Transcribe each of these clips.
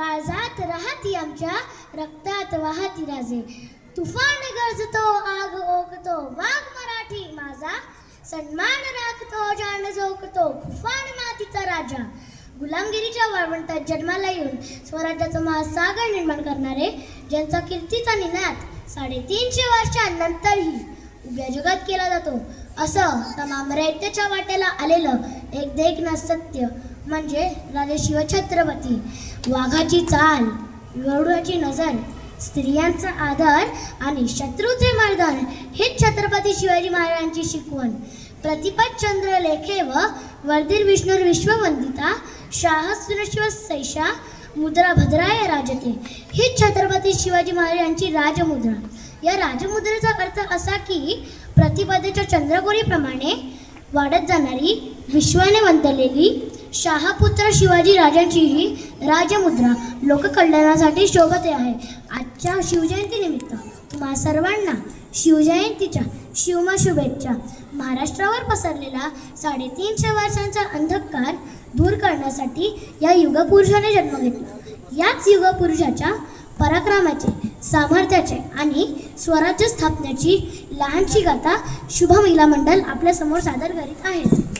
काळजात राहती आमच्या रक्तात वाहती राजे. तुफान गरजतो आग ओकतो वाघ मराठी माझा. सन्मान राखतो जाण झोकतो खुफान मातीचा राजा. गुलामगिरीच्या वाळवंटात जन्माला येऊन स्वराज्याचं महासागर निर्माण करणारे ज्यांचा कीर्तीचा निनाद साडेतीनशे वर्षांनंतरही उभ्या जगात केला जातो. असं तमाम रयतेच्या वाट्याला आलेलं एक देखना सत्य. म्हणजे राजे शिवछत्रपती. वाघाची चाल गरुडाची नजर स्त्रियांचा आदर आणि शत्रूचे मर्दन हेच छत्रपती शिवाजी महाराजांची शिकवण. प्रतिपद चंद्र लेखे व वर्धीर विष्णूर विश्ववंदिता शाहस्त्रशिव सैषा मुद्रा भद्राय राजते. ही छत्रपती शिवाजी महाराजांची राजमुद्रा. या राजमुद्रेचा अर्थ असा की प्रतिपदेच्या चंद्रकोरीप्रमाणे वाढत जाणारी विश्वाने वंतलेली शहापुत्र शिवाजी राजांची ही राजमुद्रा लोककल्याणासाठी शोभते आहे. आजच्या शिवजयंतीनिमित्त तुम्हा सर्वांना शिवजयंतीच्या शिवमा शुभेच्छा महाराष्ट्रावर पसरलेला साडेतीनशे वर्षांचा अंधकार दूर करण्यासाठी या युगपुरुषाने जन्म घेतला. याच युगपुरुषाच्या पराक्रमाचे सामर्थ्याचे आणि स्वराज्य स्थापनेची लहानशी गाथा शुभ महिला आपल्यासमोर सादर करीत आहेत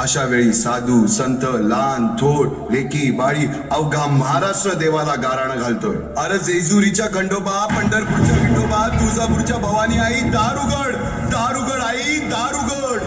अशा वेळी साधू संत लहान थोट लेकी बाळी अवघा महाराष्ट्र देवाला गाराणं घालतोय. अरे जेजुरीच्या खंडोबा पंढरपूरच्या खंडोबा तुळजापूरच्या भवानी आई दारुगड दारुगड आई दारुगड.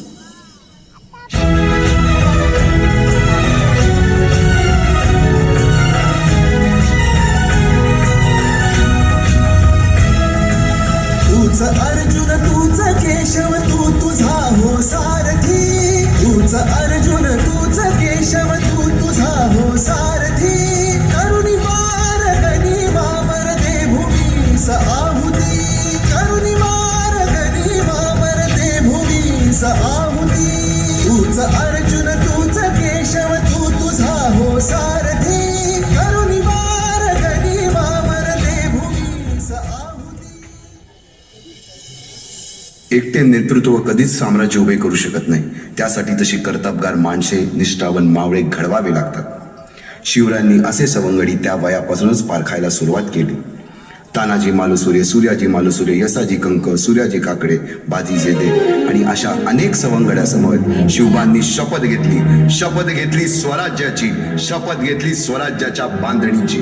तूच अर्जुन तूच केशव तू तुझा हो सारथी. करुणी मार गणी वावर दे आहुती. एकटे नेतृत्व कधीच साम्राज्य उभे करू शकत नाही. त्यासाठी तशी कर्तबगार माणसे निष्ठावन मावळे घडवावे लागतात. शिवरायांनी असे सवंगडी त्या वयापासूनच पारखायला सुरुवात केली. तानाजी मालुसुरे सूर्याजी मालुसुरे यसाजी कंक सूर्याजी काकडे बाजी जेदे आणि अशा अनेक सवंगड्यासमवेत शिवबांनी शपथ घेतली. शपथ घेतली स्वराज्याची. शपथ घेतली स्वराज्याच्या बांधणीची.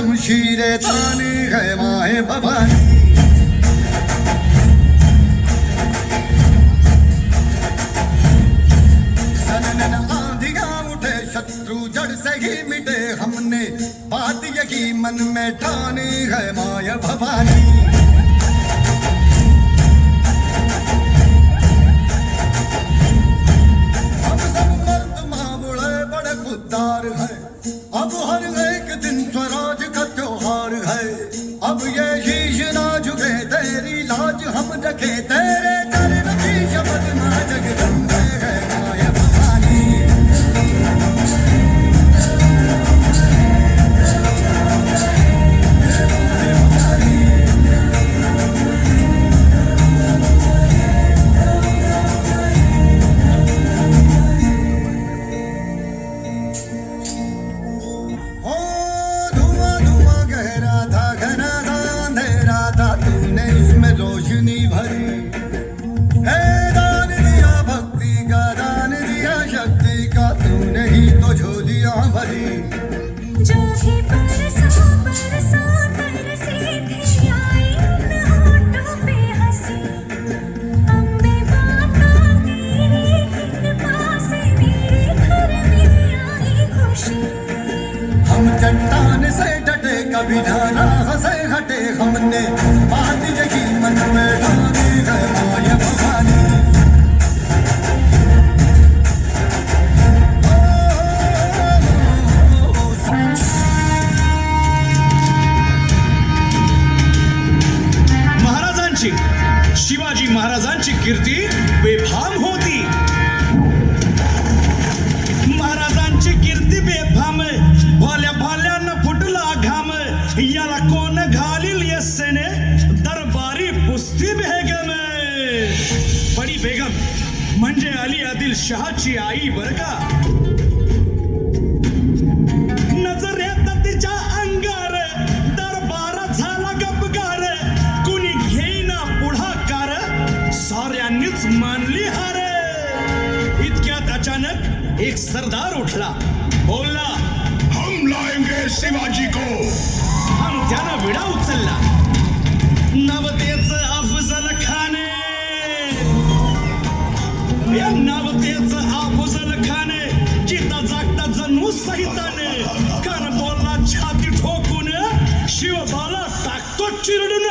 शमशीरे तानी है माए भवानी सनन शत्रु जड़ से ही मिटे। हमने बात यही मन में ठानी है माया भवानी हम सब मर्द मामुड़े बड़े खुददार हैं। अब हर एक दिन स्वराज तेरी हम रखे तेरे चरण की शपथ माँ जगदम्बा। उठला. बोलला हम लाएंगे शिवाजी को. हम त्यानं विडा उचलला. नवतेच अफजल खाने. या नवतेच अफजल खाने जिता जागता जणू सहिताने कान बोलला छाती ठोकून शिवबाला टाकतो चिरडून.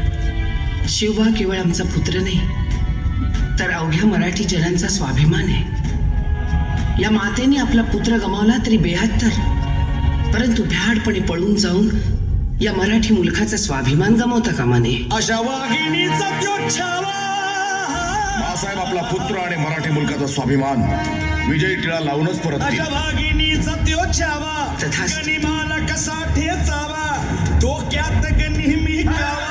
शिवबा केवळ आमचा पुत्र नाही तर अवघ्या मराठी जनांचा स्वाभिमान आहे. या मातेने आपला पुत्र गमावला तरी बेहत्तर परंतु भ्याडपणे पळून जाऊन या मराठी मुलखाचा स्वाभिमान गमावता कामा नये. अशा वाघिणीचा बाळासाहेब आपला पुत्र आणि मराठी मुलकाचा स्वाभिमान विजयी टिळा लावूनच परत अशा वाघिणीचा छावा तथास्तु. गनिमाला कसा ठेचावा डोक्यात नेहमी गावा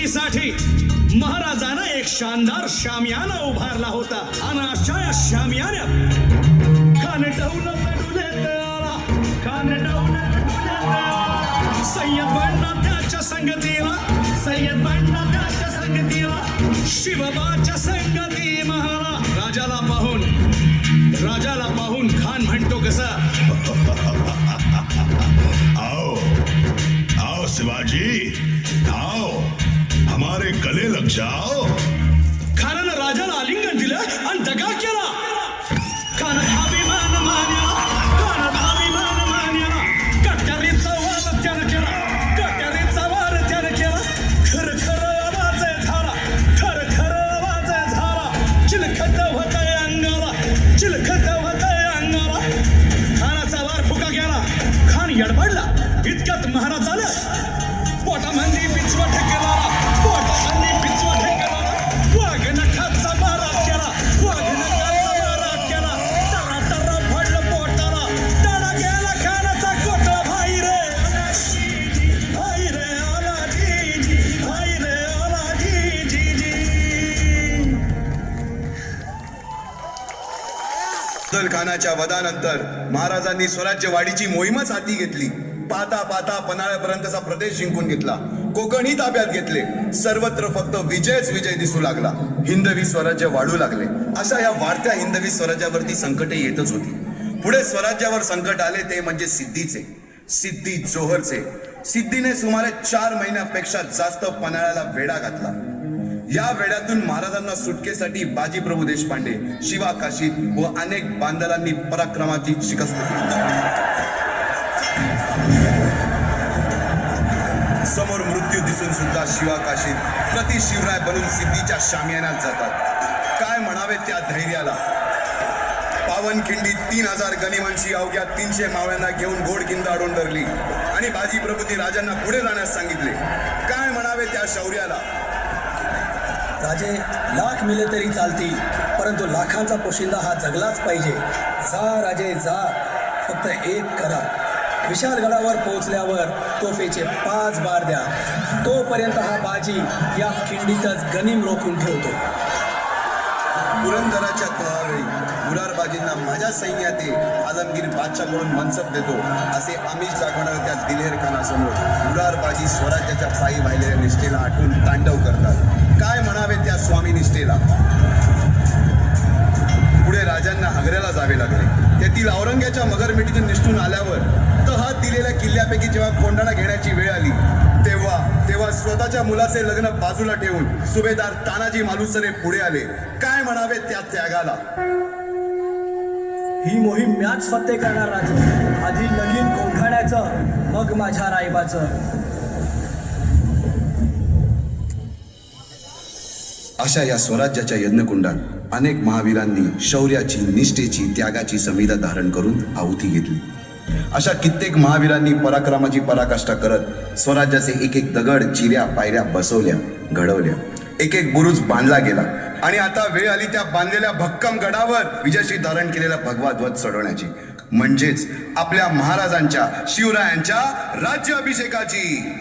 खानाच्या भेटीसाठी महाराजानं एक शानदार शामियाना उभारला होता. आणि अशा या शामियान्यात खान डौल सय्यद बांडा त्याच्या संगतीला सय्यद बंडाच्या संगतीला शिवबाच्या संगती महाला. राजाला पाहून राजाला पाहून खान म्हणतो कसा? गले अफजल वधानंतर महाराजांनी स्वराज्य वाढीची मोहीमच हाती घेतली. पाहता पाहता पन्हाळ्यापर्यंतचा प्रदेश जिंकून घेतला. कोकणही ताब्यात घेतले. सर्वत्र फक्त विजयच विजय दिसू लागला. हिंदवी स्वराज्य वाढू लागले. अशा या वाढत्या हिंदवी स्वराज्यावरती संकटे येतच होती. पुढे स्वराज्यावर संकट आले ते म्हणजे सिद्धीचे. सिद्धी जोहरचे. सिद्धीने सुमारे चार महिन्यापेक्षा जास्त पन्हाळ्याला वेढा घातला. या वेड्यातून महाराजांना सुटकेसाठी बाजीप्रभू देशपांडे शिवा काशी व अनेक बांधलांनी पराक्रमाची शिकस्त केली. समोर मृत्यू दिसून सुद्धा शिवा काशीत प्रति शिवराय बनून सिद्धीच्या शामियानात जातात. काय म्हणावे त्या धैर्याला? पावनखिंडी तीन हजार गनिमांशी अवघ्या तीनशे मावळ्यांना घेऊन गोडकिंद अडून धरली आणि बाजीप्रभूंनी राजांना पुढे जाण्यास सांगितले. काय म्हणावे त्या शौर्याला? राजे लाख मिले तरी चालतील परंतु लाखांचा पोशिंदा हा जगलाच पाहिजे. जा राजे जा. फक्त एक करा. विशालगडावर पोहोचल्यावर तोफेचे पाच बार द्या. तोपर्यंत हा बाजी या खिंडीतच गनिम रोखून ठेवतो. पुरंदराच्या तळावेळी मुरारबाजींना माझ्या सैन्यात ये आलमगीर बादशाहकडून मनसब देतो असे आमिष दाखवणाऱ्या त्या दिलेर खानासमोर मुरारबाजी स्वराज्याच्या पायी वाहिलेल्या निष्ठेला आठवून तांडव करतात. काय म्हणावे त्या स्वामी निष्ठेला? पुढे राजांना आग्र्याला जावे लागले. तेथील औरंग्याच्या मगरमिठीतून निष्ठून आल्यावर तहात दिलेल्या किल्ल्यापैकी जेव्हा कोंडाणा घेण्याची वेळ आली तेव्हा तेव्हा स्वतःच्या मुलाचे लग्न बाजूला ठेवून सुभेदार तानाजी मालुसरे पुढे आले. काय म्हणावे त्या त्यागाला. ही मोहीम म्याच फत्ते करणार राजे. आधी लगीन कोंढाण्याचं मग माझ्या रायबाचं. अशा या स्वराज्याच्या यज्ञकुंडात अनेक महावीरांनी शौर्याची निष्ठेची त्यागाची संविधा धारण करून आहुती घेतली. अशा कित्येक महावीरांनी पराक्रमाची पराकाष्ठा करत स्वराज्याचे एक एक दगड चिऱ्या पायऱ्या बसवल्या घडवल्या. एक एक बुरुज बांधला गेला. आणि आता वेळ आली त्या बांधलेल्या भक्कम गडावर विजयश्री धारण केलेला भगवा ध्वज चढवण्याची म्हणजेच आपल्या महाराजांच्या शिवरायांच्या राज्य अभिषेकाची.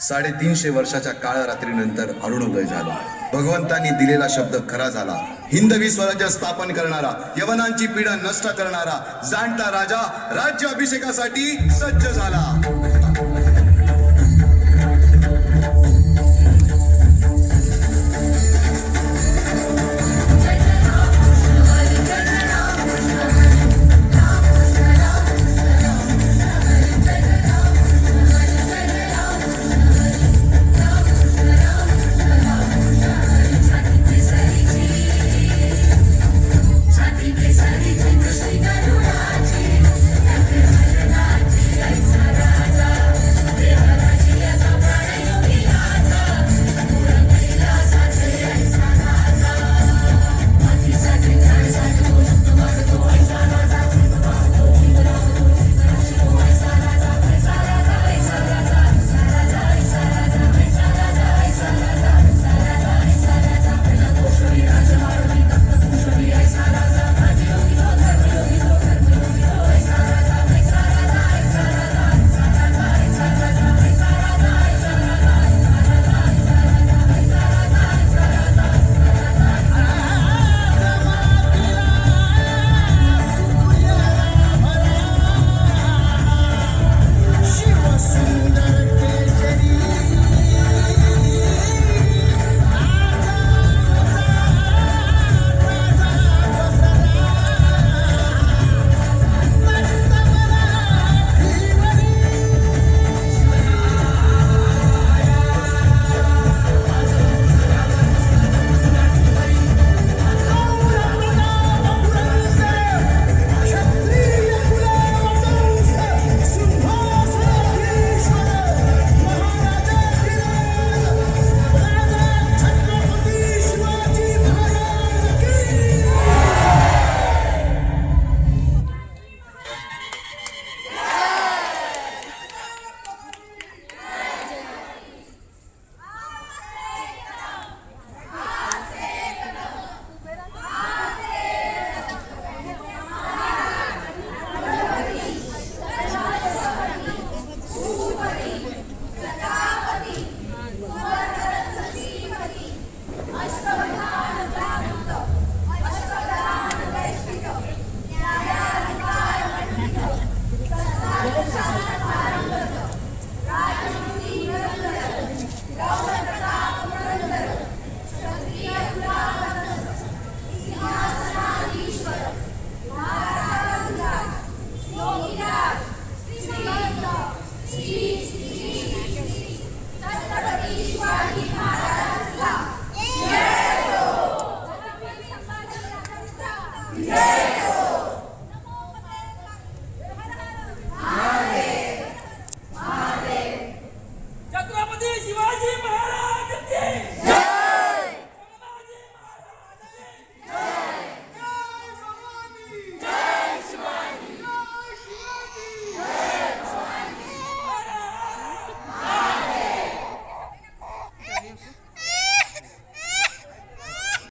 साडेतीनशे वर्षाच्या काळ रात्रीनंतर अरुणोदय झाला. भगवंतांनी दिलेला शब्द खरा झाला. हिंदवी स्वराज्य स्थापन करणारा यवनांची पीडा नष्ट करणारा जाणता राजा राज्य अभिषेकासाठी सज्ज झाला.